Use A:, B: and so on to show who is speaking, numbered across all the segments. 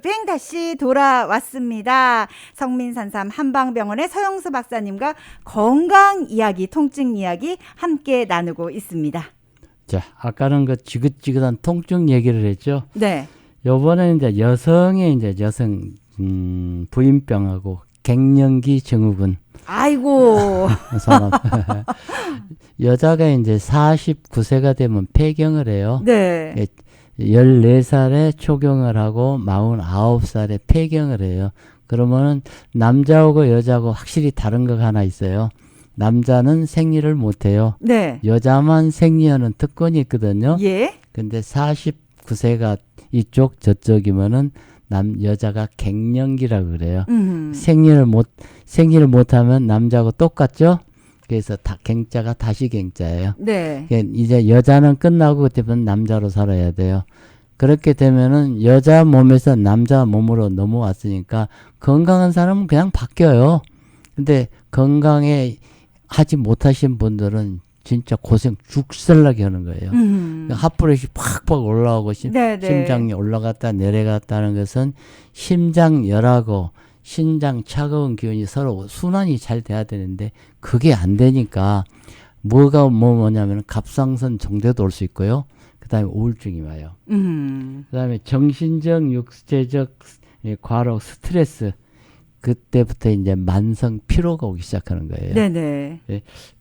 A: 홈쇼핑 다시 돌아왔습니다. 성민산삼 한방병원의 서영수 박사님과 건강 이야기, 통증 이야기 함께 나누고 있습니다.
B: 자, 아까는 그 지긋지긋한 통증 얘기를 했죠.
A: 네.
B: 요번에는 이제 여성의 이제 여성 음, 부인병하고 갱년기 증후군
A: 아이고.
B: 여자가 이제 49세가 되면 폐경을 해요.
A: 네.
B: 예, 14살에 초경을 하고 49살에 폐경을 해요. 그러면은 남자하고 여자하고 확실히 다른 거 하나 있어요. 남자는 생리를 못 해요.
A: 네.
B: 여자만 생리하는 특권이 있거든요.
A: 예.
B: 근데 49세가 이쪽 저쪽이면은 남 여자가 갱년기라 그래요.
A: 음.
B: 생리를 못 생리를 못 하면 남자하고 똑같죠? 그래서 다 갱자가 다시 갱자예요.
A: 네.
B: 예, 이제 여자는 끝나고 그때부터 남자로 살아야 돼요. 그렇게 되면은 여자 몸에서 남자 몸으로 넘어왔으니까 건강한 사람은 그냥 바뀌어요. 근데 건강에 하지 못하신 분들은 진짜 고생 죽살나게 하는 거예요.
A: 음.
B: 핫브레이크 팍팍 올라오고 심,
A: 네, 네.
B: 심장이 올라갔다 내려갔다는 것은 심장 열하고 신장 차가운 기운이 서로 순환이 잘 돼야 되는데 그게 안 되니까 뭐가 뭐 뭐냐면 갑상선 정대도 올 수 있고요. 그다음에 우울증이 와요.
A: 음.
B: 그다음에 정신적, 육체적 예, 과로, 스트레스 그때부터 이제 만성 피로가 오기 시작하는 거예요.
A: 네네.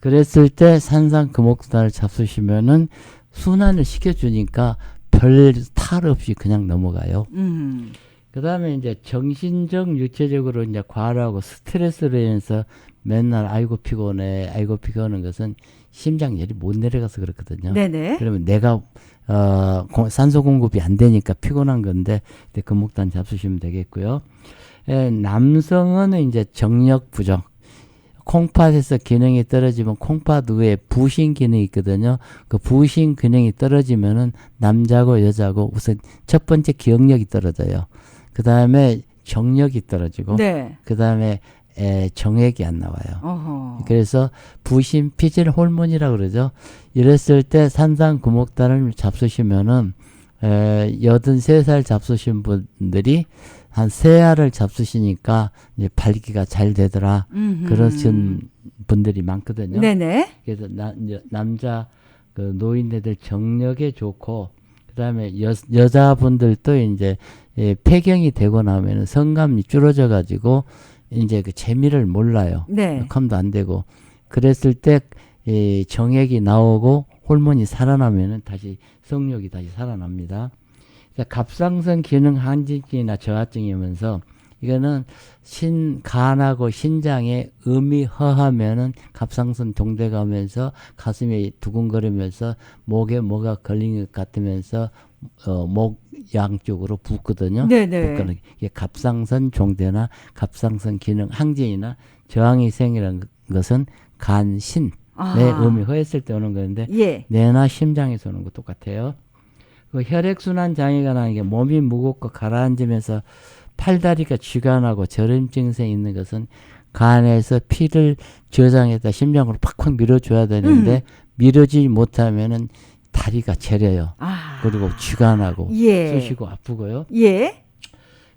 B: 그랬을 때 산상 금옥단을 잡수시면은 순환을 시켜주니까 별 탈 없이 그냥 넘어가요.
A: 음.
B: 그 다음에 이제 정신적, 육체적으로 이제 과로하고 스트레스로 인해서 맨날 아이고 피곤해, 아이고 피곤한 것은 심장열이 못 내려가서 그렇거든요.
A: 네네.
B: 그러면 내가 어, 고- 산소 공급이 안 되니까 피곤한 건데 그때 금목단 잡수시면 되겠고요. 에, 남성은 이제 정력 부족. 콩팥에서 기능이 떨어지면 콩팥 위에 부신 기능이 있거든요. 그 부신 기능이 떨어지면은 남자고 여자고 우선 첫 번째 기억력이 떨어져요. 그 다음에 정력이 떨어지고
A: 네.
B: 그 다음에 정액이 안 나와요.
A: 어허.
B: 그래서 부신 피질 호르몬이라고 그러죠. 이랬을 때 산상 구목단을 잡수시면은 에, 83살 잡수신 분들이 한 세 알을 잡수시니까 이제 발기가 잘 되더라.
A: 음흠.
B: 그러신 분들이 많거든요.
A: 네네.
B: 그래서 나, 여- 남자 그 노인네들 정력에 좋고 그다음에 여, 여자분들도 이제 예, 폐경이 되고 나면은 성감이 줄어져 가지고 이제 그 재미를 몰라요.
A: 네.
B: 컴도 안 되고 그랬을 때이 정액이 나오고 호르몬이 살아나면은 다시 성욕이 다시 살아납니다. 그러니까 갑상선 기능 항진증이나 저하증이면서 이거는 신 간하고 신장에 음이 허하면은 갑상선 동대가면서 가슴이 두근거리면서 목에 뭐가 걸린 것 같으면서 어, 목 양쪽으로 붓거든요.
A: 네네.
B: 붓거는 이게 갑상선 종대나 갑상선 기능 항진이나 저항이 생기는 것은 간신
A: 아.
B: 내 음이 허했을 때 오는 건데
A: 예.
B: 뇌나 심장에서 오는 거 똑같아요. 그 혈액순환 장애가 나는 게 몸이 무겁고 가라앉으면서 팔다리가 쥐가 나고 저림 증세 있는 것은 간에서 피를 저장해다 심장으로 팍팍 밀어줘야 되는데 밀어지지 못하면은 다리가 저려요.
A: 아.
B: 그리고 쥐가 나고
A: 예.
B: 쑤시고 아프고요.
A: 예.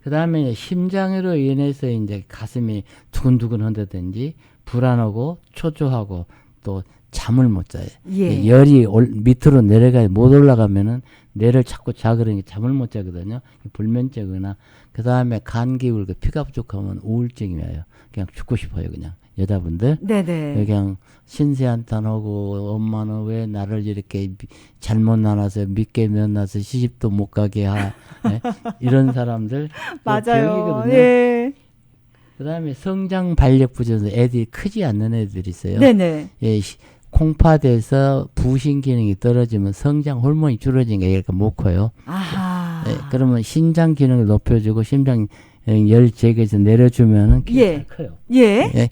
B: 그 다음에 심장으로 인해서 이제 가슴이 두근두근 한다든지 불안하고 초조하고 또 잠을 못 자요.
A: 예.
B: 열이 올, 밑으로 내려가 못 올라가면은 뇌를 자꾸 자그러니 잠을 못 자거든요. 불면증이나 그 다음에 감기울 그 피가 부족하면 우울증이 와요. 그냥 죽고 싶어요, 그냥 여자분들.
A: 네네.
B: 그냥 신세한탄하고 엄마는 왜 나를 이렇게 미- 잘못 나눠서 믿게 면나서 시집도 못 가게 하 예? 이런 사람들
A: 맞아요. 예.
B: 그다음에 성장 발력 부족해서 애들이 크지 않는 애들이 있어요.
A: 네네.
B: 예, 시- 콩팥에서 부신 기능이 떨어지면 성장 호르몬이 줄어지니까 얘가 못 커요.
A: 아하.
B: 예, 그러면 신장 기능을 높여주고 심장 예, 열 제거해서 내려주면은
A: 예.
B: 잘 커요.
A: 예.
B: 예.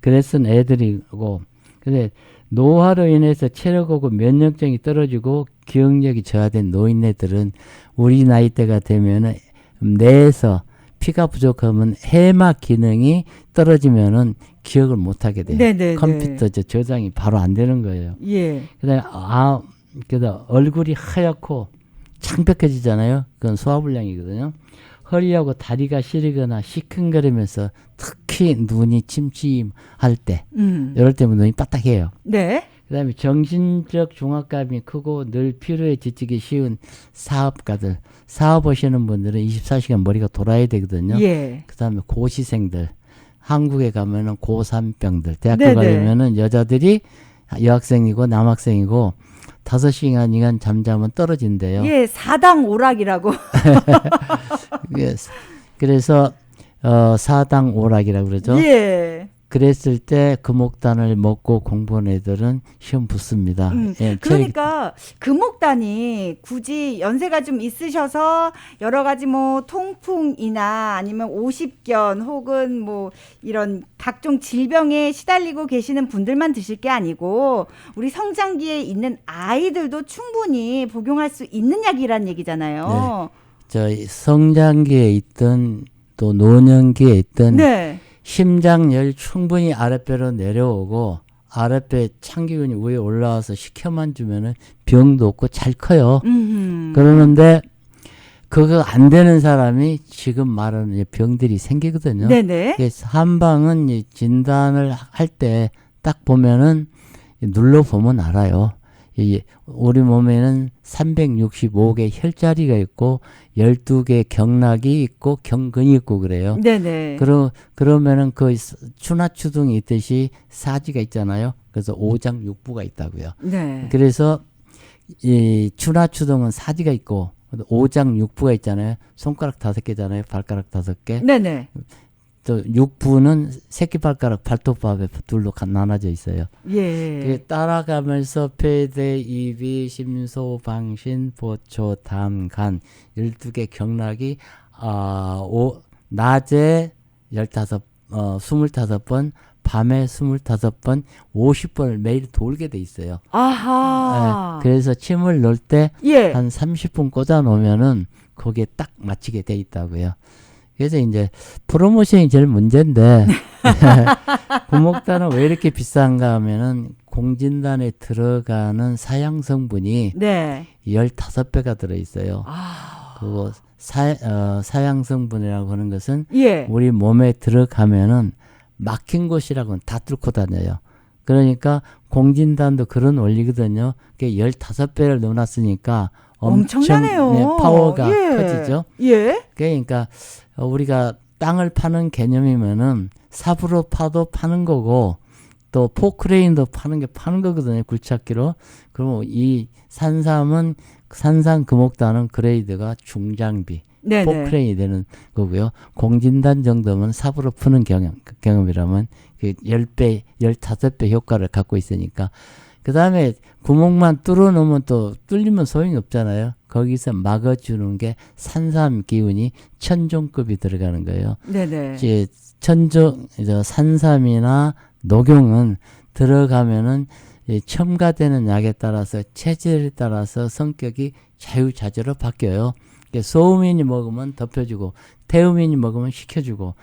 B: 그래서 애들이고 근데 노화로 인해서 체력하고 면역력이 떨어지고 기억력이 저하된 노인네들은 우리 나이대가 되면은 뇌에서 피가 부족하면 해막 기능이 떨어지면은 기억을 못 하게 돼요.
A: 네네네.
B: 컴퓨터 저 저장이 바로 안 되는 거예요.
A: 예.
B: 그다음에 아 그다 얼굴이 하얗고 창백해지잖아요. 그건 소화불량이거든요. 허리하고 다리가 시리거나 시큰거리면서 특히 눈이 침침할 때
A: 음.
B: 이럴 때면 눈이 빠딱해요.
A: 네.
B: 그다음에 정신적 중압감이 크고 늘 피로에 지치기 쉬운 사업가들, 사업하시는 분들은 24시간 머리가 돌아야 되거든요.
A: 예.
B: 그다음에 고시생들, 한국에 가면은 고3병들, 대학교
A: 네네.
B: 가려면은 여자들이 여학생이고 남학생이고 다섯 시간 이간 잠자면 떨어진대요.
A: 예, 사당 오락이라고.
B: 예, 그래서 어, 사당 오락이라고 그러죠.
A: 예.
B: 그랬을 때 금옥단을 먹고 공부한 애들은 시험 붙습니다.
A: 음,
B: 예,
A: 그러니까 금옥단이 굳이 연세가 좀 있으셔서 여러 가지 뭐 통풍이나 아니면 오십견 혹은 뭐 이런 각종 질병에 시달리고 계시는 분들만 드실 게 아니고 우리 성장기에 있는 아이들도 충분히 복용할 수 있는 약이란 얘기잖아요.
B: 저 성장기에 있던 또 노년기에 있던
A: 네.
B: 심장열 충분히 아랫배로 내려오고 아랫배 창기근이 위에 올라와서 식혀만 주면은 병도 없고 잘 커요.
A: 음.
B: 그러는데 그거 안 되는 사람이 지금 말하는 이 병들이 생기거든요.
A: 네네.
B: 그래서 한방은 이 진단을 할 때 딱 보면은 눌러 보면 알아요. 이 우리 몸에는 365개 혈자리가 있고 12개 경락이 있고 경근이 있고 그래요.
A: 네네.
B: 그러 그러면은 그 추나추둥이 있듯이 사지가 있잖아요. 그래서 오장 육부가 있다고요.
A: 네.
B: 그래서 이 추나추둥은 사지가 있고 오장 육부가 있잖아요. 손가락 다섯 개잖아요. 발가락 다섯 개.
A: 네네.
B: 또 육부는 새끼발가락 발톱밥에 둘로 가- 나눠져 있어요.
A: 예.
B: 그게 따라가면서 폐대, 이비, 심소, 방신, 보초, 담, 간 12개 경락이 아, 오, 낮에 15 어, 25번, 밤에 25번, 50번을 매일 돌게 돼 있어요.
A: 아하.
B: 예, 그래서 침을 넣을 때
A: 예.
B: 한 30분 꽂아 놓으면은 거기에 딱 맞추게 돼 있다고요. 그래서 이제 프로모션이 제일 문제인데 구목단은 왜 이렇게 비싼가 하면은 공진단에 들어가는 사양 성분이
A: 네.
B: 15배가 들어 있어요.
A: 아.
B: 그거 사, 어, 사양 성분이라고 하는 것은
A: 예.
B: 우리 몸에 들어가면은 막힌 곳이라고는 다 뚫고 다녀요. 그러니까 공진단도 그런 원리거든요. 그게 15배를 넣어놨으니까 엄청
A: 엄청나네요.
B: 네, 파워가
A: 예.
B: 커지죠.
A: 예.
B: 그러니까 어, 우리가 땅을 파는 개념이면은 삽으로 파도 파는 거고 또 포크레인도 파는 게 파는 거거든요. 굴착기로. 그럼 이 산삼은 산삼 금옥단은 그레이드가 중장비
A: 네네.
B: 포크레인이 되는 거고요. 공진단 정도면 삽으로 푸는 경험, 경험이라면 그 10배, 15배 효과를 갖고 있으니까. 그 다음에 구멍만 뚫어 놓으면 또 뚫리면 소용이 없잖아요. 거기서 막아주는 게 산삼 기운이 천종급이 들어가는 거예요.
A: 네네.
B: 이제 천종, 저 산삼이나 녹용은 들어가면은 이 첨가되는 약에 따라서 체질에 따라서 성격이 자유자재로 바뀌어요. 소음인이 먹으면 덮여주고 태음인이 먹으면 식혀주고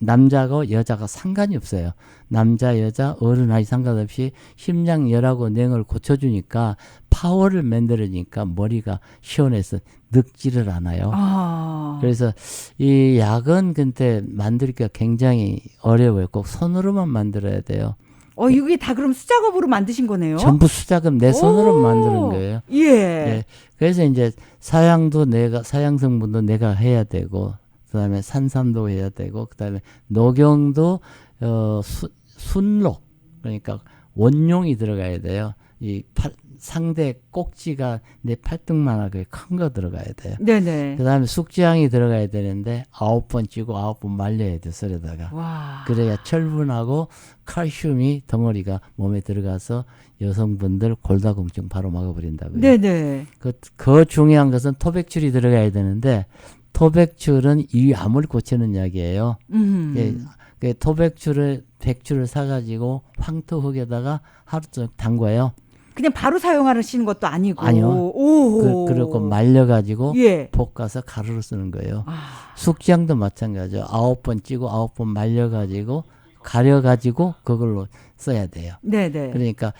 B: 남자고 여자가 상관이 없어요. 남자 여자 어른 아이 상관없이 심장열하고 냉을 고쳐주니까 파워를 만들어주니까 머리가 시원해서 늙지를 않아요.
A: 아.
B: 그래서 이 약은 근데 만들기가 굉장히 어려워요. 꼭 손으로만 만들어야 돼요.
A: 어, 이게 다 그럼 수작업으로 만드신 거네요?
B: 전부 수작업 내 손으로
A: 오.
B: 만드는 거예요.
A: 예.
B: 예. 그래서 이제 사양도 내가 사양 성분도 내가 해야 되고 그다음에 산삼도 해야 되고 그다음에 녹용도 어 수, 순록 그러니까 원용이 들어가야 돼요. 이 팔, 상대 꼭지가 내 팔뚝만하게 큰 거 들어가야 돼요.
A: 네네.
B: 그다음에 숙지향이 들어가야 되는데 아홉 번 찌고 아홉 번 말려야 돼 썰에다가
A: 와.
B: 그래야 철분하고 칼슘이 덩어리가 몸에 들어가서 여성분들 골다공증 바로 막아버린다고요.
A: 네네.
B: 그, 그 중요한 것은 토백출이 들어가야 되는데 토백출은 이 암을 고치는 약이에요.
A: 음.
B: 예, 그 토백출을 백출을 사가지고 황토 흙에다가 하루 종일 담궈요.
A: 그냥 바로 사용하시는 것도 아니고.
B: 아니요.
A: 오.
B: 그, 그리고 말려가지고
A: 예.
B: 볶아서 가루로 쓰는 거예요.
A: 아.
B: 숙지향도 마찬가지죠. 아홉 번 찌고 아홉 번 말려가지고 가려가지고 그걸로 써야 돼요.
A: 네네.
B: 그러니까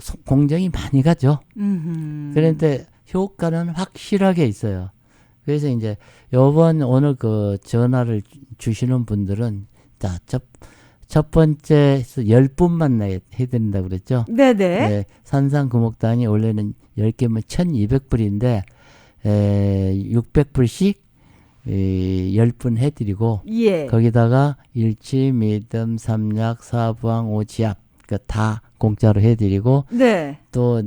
B: 소- 공정이 많이 가죠.
A: 음.
B: 그런데 효과는 확실하게 있어요. 그래서 이제 요번 오늘 그 전화를 주- 주시는 분들은 자, 첫, 첫 번째 열 분만 내- 해드린다고 그랬죠.
A: 네네.
B: 네, 산상 금옥단이 원래는 10개면 1200불인데, 에, 600불씩, 에, 10분 해드리고,
A: 예.
B: 거기다가 일치, 미듬, 삼약, 사부항, 오지압, 그다 공짜로 해드리고,
A: 네.
B: 또,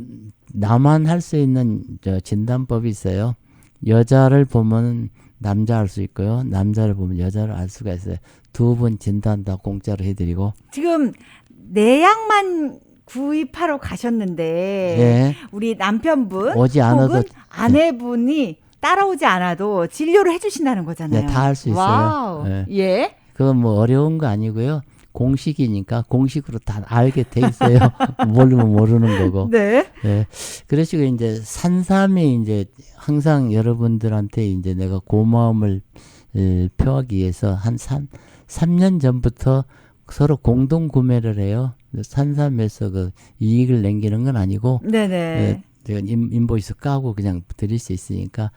B: 나만 할 수 있는 저 진단법이 있어요. 여자를 보면 남자 알 수 있고요. 남자를 보면 여자를 알 수가 있어요. 두분 진단 다 공짜로 해드리고,
A: 지금 내약만 구입하러 가셨는데
B: 예,
A: 우리 남편분
B: 오지 않아도
A: 혹은 아내분이 따라오지 않아도 진료를 해주신다는 거잖아요.
B: 네, 다 할 수 있어요.
A: 와우.
B: 네.
A: 예.
B: 그건 뭐 어려운 거 아니고요. 공식이니까 공식으로 다 알게 돼 있어요. 모르면 모르는 거고.
A: 네.
B: 예. 그러시고 이제 산삼이 이제 항상 여러분들한테 이제 내가 고마움을 에, 표하기 위해서 한 3, 3년 전부터 서로 공동 구매를 해요. 산삼에서 그 이익을 남기는 건 아니고
A: 네네.
B: 예, 제가 인, 인보이스 까고 그냥 드릴 수 있으니까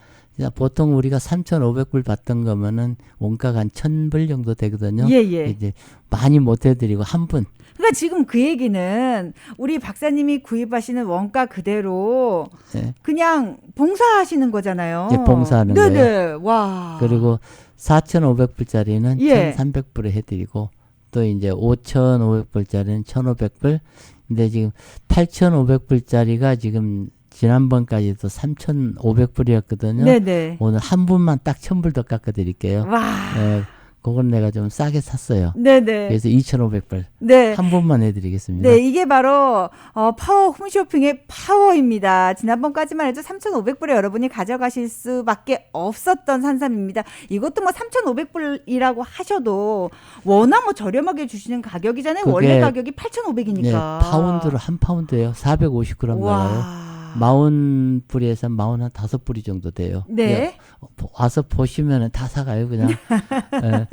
B: 보통 우리가 3,500불 받던 거면은 원가가 한 1,000불 정도 되거든요.
A: 예 예.
B: 이제 많이 못 해드리고 한 분.
A: 그러니까 지금 그 얘기는 우리 박사님이 구입하시는 원가 그대로
B: 예.
A: 그냥 봉사하시는 거잖아요.
B: 예, 봉사하는
A: 네네.
B: 거예요.
A: 와.
B: 그리고 4,500불짜리는
A: 예.
B: 1,300불에 해드리고 또 이제 5,500불짜리는 1,500불. 근데 지금 8,500불짜리가 지금 지난번까지도 3,500불이었거든요.
A: 네네.
B: 오늘 한 분만 딱 1,000불 더 깎아드릴게요.
A: 와.
B: 예, 그건 내가 좀 싸게 샀어요.
A: 네네.
B: 그래서 2,500불
A: 네.
B: 한 분만 해드리겠습니다.
A: 네, 이게 바로 어, 파워 홈쇼핑의 파워입니다. 지난번까지만 해도 3,500불에 여러분이 가져가실 수밖에 없었던 산삼입니다. 이것도 뭐 3,500불이라고 하셔도 워낙 뭐 저렴하게 주시는 가격이잖아요. 원래 가격이 8,500이니까.
B: 네, 파운드로 한 파운드예요. 450g 나와요.
A: 와.
B: 마흔 불에서 마흔 한 다섯 불이 정도 돼요.
A: 네.
B: 어, 보- 와서 보시면은 다 사가요 그냥. 예.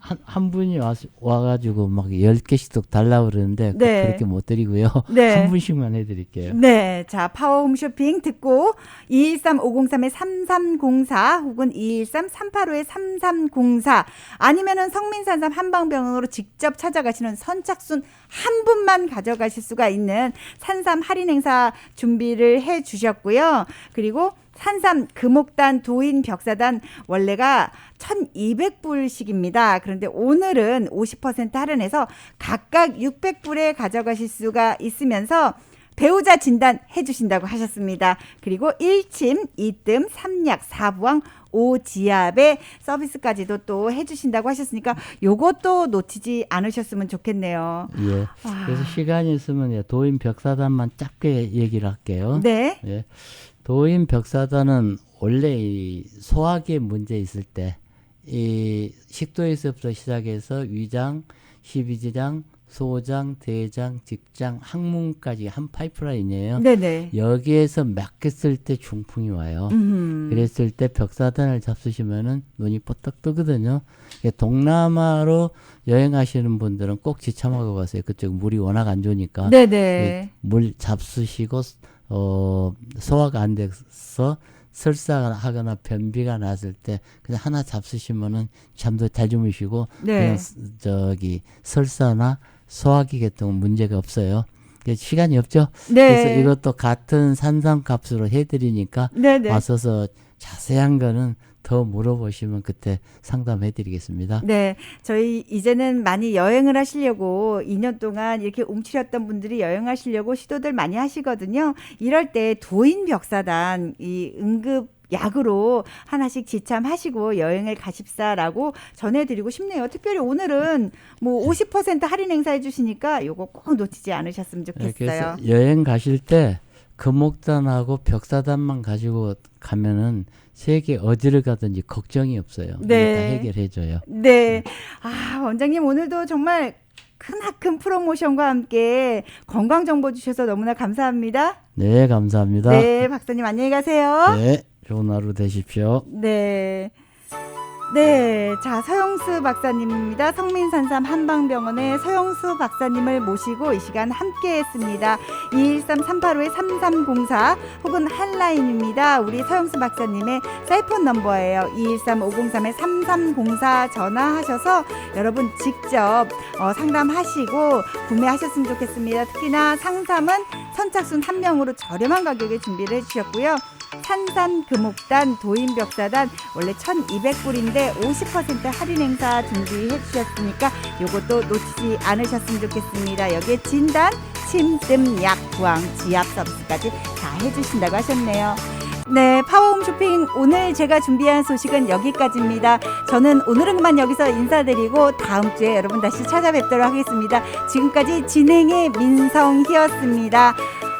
B: 한, 한 분이 와, 와가지고 막 열 개씩 달라 고 그러는데 그-
A: 네.
B: 그렇게 못 드리고요.
A: 네.
B: 한 분씩만 해드릴게요.
A: 네. 자, 파워 홈쇼핑 듣고 213-503의 3304 혹은 213-385의 3304 아니면은 성민산삼 한방병원으로 직접 찾아가시는 선착순 한 분만 가져가실 수가 있는 산삼 할인 행사 준비 를 해 주셨고요. 그리고 산삼 금옥단 도인 벽사단 원래가 1200불씩입니다. 그런데 오늘은 50% 할인해서 각각 600불에 가져가실 수가 있으면서 배우자 진단 해주신다고 하셨습니다. 그리고 1침, 2뜸, 3약, 4부항, 5지압의 서비스까지도 또 해주신다고 하셨으니까 요것도 놓치지 않으셨으면 좋겠네요.
B: 예.
A: 와.
B: 그래서 시간이 있으면 예, 도인 벽사단만 짧게 얘기를 할게요.
A: 네.
B: 예. 도인 벽사단은 원래 이 소화기에 문제 있을 때 이 식도에서부터 시작해서 위장, 십이지장, 소장, 대장, 직장, 항문까지 한 파이프라인이에요.
A: 네네.
B: 여기에서 막혔을 때 중풍이 와요.
A: 음.
B: 그랬을 때 벽사단을 잡수시면은 눈이 뻗떡 뜨거든요. 예, 동남아로 여행하시는 분들은 꼭 지참하고 가세요. 그쪽 물이 워낙 안 좋으니까.
A: 네네.
B: 예, 물 잡수시고 어 소화가 안 돼서 설사하거나 변비가 났을 때 그냥 하나 잡수시면은 잠도 잘 주무시고
A: 네.
B: 그냥 스- 저기 설사나 소화기 계통 문제가 없어요. 시간이 없죠. 그래서
A: 네.
B: 이것도 같은 산삼 값으로 해드리니까
A: 네네.
B: 와서서 자세한 거는 더 물어보시면 그때 상담해 드리겠습니다.
A: 네, 저희 이제는 많이 여행을 하시려고 2년 동안 이렇게 움츠렸던 분들이 여행하시려고 시도들 많이 하시거든요. 이럴 때 도인 벽사단 이 응급 약으로 하나씩 지참하시고 여행을 가십사라고 전해드리고 싶네요. 특별히 오늘은 뭐 50% 할인 행사해 주시니까 요거 꼭 놓치지 않으셨으면
B: 네,
A: 좋겠어요.
B: 여행 가실 때 금옥단하고 벽사단만 가지고 가면은 세계 어디를 가든지 걱정이 없어요.
A: 네.
B: 다 해결해 줘요.
A: 네. 아, 원장님 오늘도 정말 크나큰 프로모션과 함께 건강 정보 주셔서 너무나 감사합니다.
B: 네, 감사합니다.
A: 네, 박사님 안녕히 가세요.
B: 네, 좋은 하루 되십시오.
A: 네. 네, 자 서영수 박사님입니다. 성민산삼 한방병원의 서영수 박사님을 모시고 이 시간 함께했습니다. 213-385-3304 혹은 한라인입니다. 우리 서영수 박사님의 사이폰 넘버예요. 213-503-3304 전화하셔서 여러분 직접 어, 상담하시고 구매하셨으면 좋겠습니다. 특히나 상삼은 선착순 한 명으로 저렴한 가격에 준비를 해주셨고요. 산삼 금옥단 도인벽사단 원래 1200불인데 50% 할인 행사 준비해 주셨으니까 요것도 놓치지 않으셨으면 좋겠습니다. 여기에 진단, 침뜸, 약, 부항, 지압 서비스까지 다 해주신다고 하셨네요. 네, 파워홈 쇼핑 오늘 제가 준비한 소식은 여기까지입니다. 저는 오늘은 그만 여기서 인사드리고 다음 주에 여러분 다시 찾아뵙도록 하겠습니다. 지금까지 진행의 민성희였습니다.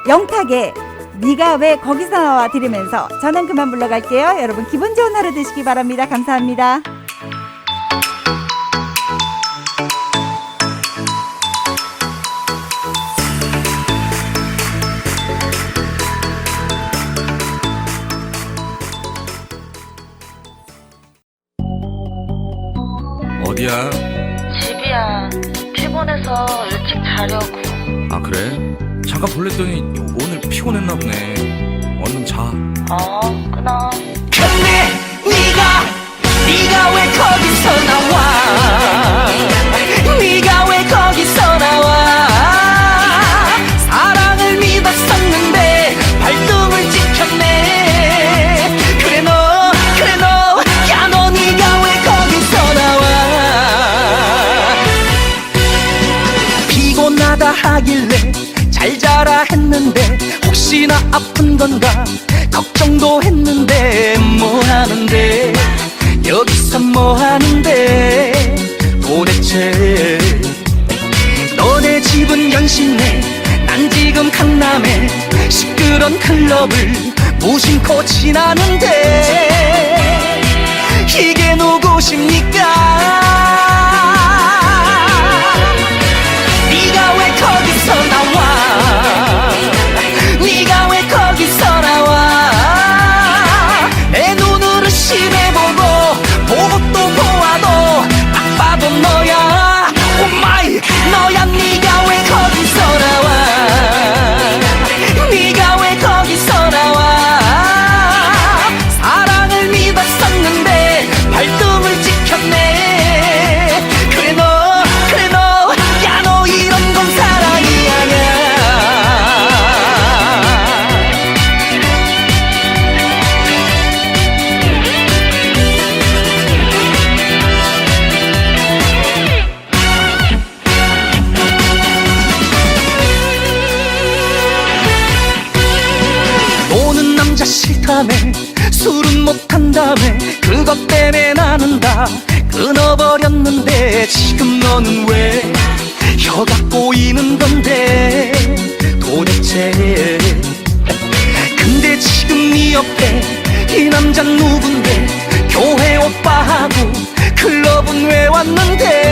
A: 영탁의 네가 왜 거기서 나와 들으면서 저는 그만 물러갈게요. 여러분 기분 좋은 하루 되시기 바랍니다. 감사합니다.
C: 어디야?
D: 집이야. 피곤해서 일찍 자려고.
C: 아 그래? 잠깐 볼랬더니 오늘 피곤했나 보네. 얼른 자.
D: 어, 끊어.
E: 혹시나 아픈 건가 걱정도 했는데 싫다며 술은 못한다며 그것 때문에 나는 다 끊어버렸는데 지금 너는 왜 혀가 꼬이는 건데 도대체? 근데 지금 네 옆에 이 남자 누군데? 교회 오빠하고 클럽은 왜 왔는데?